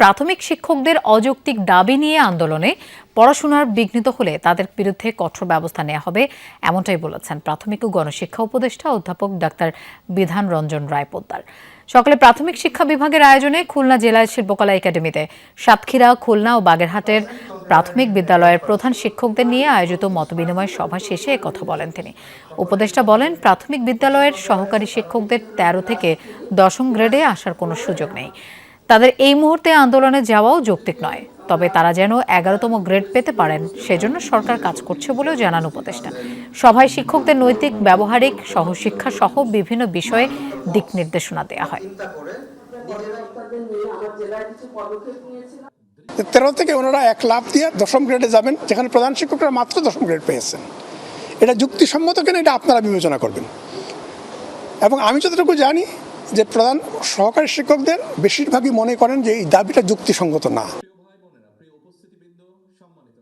প্রাথমিক শিক্ষকদের অযৌক্তিক দাবি নিয়ে আন্দোলনে পড়াশোনার বিঘ্নিত হলে তাদের বিরুদ্ধে কঠোর ব্যবস্থা নেওয়া হবে, এমনটাই বলেছেন প্রাথমিক ও গণশিক্ষা উপদেষ্টা অধ্যাপক ডাক্তার বিধান রঞ্জন রায় পোদ্দার। সকালে প্রাথমিক শিক্ষা বিভাগের আয়োজনে খুলনা জেলা শিল্পকলা একাডেমিতে সাতক্ষীরা, খুলনা ও বাগেরহাটের প্রাথমিক বিদ্যালয়ের প্রধান শিক্ষকদের নিয়ে আয়োজিত মতবিনিময় সভা শেষে কথা বলেন তিনি। উপদেষ্টা বলেন, প্রাথমিক বিদ্যালয়ের সহকারী শিক্ষকদের তেরো থেকে দশম গ্রেডে আসার কোনো সুযোগ নেই। তাদের এই মুহূর্তে আন্দোলনে যাওয়াও যৌক্তিক নয়। তবে তারা যেন এগারোতম গ্রেড পেতে পারেন, সেজন্য সরকার কাজ করছে বলেও জানান উপদেষ্টা। সভায় শিক্ষকদের নৈতিক, ব্যবহারিক সহশিক্ষা সহ বিভিন্ন বিষয়ে দিক নির্দেশনা দেওয়া হয়। তেরো থেকে ওনারা এক লাভ দিয়ে দশম গ্রেডে যাবেন, যেখানে প্রধান শিক্ষকরা মাত্র দশম গ্রেড পেয়েছেন। এটা যুক্তিসম্মত কিনা, এটা আপনারা বিবেচনা করবেন। এবং আমি যতটুকু জানি যে প্রধান সহকারী শিক্ষকদের বেশিরভাগই মনে করেন যে এই দাবিটা যুক্তিসঙ্গত না।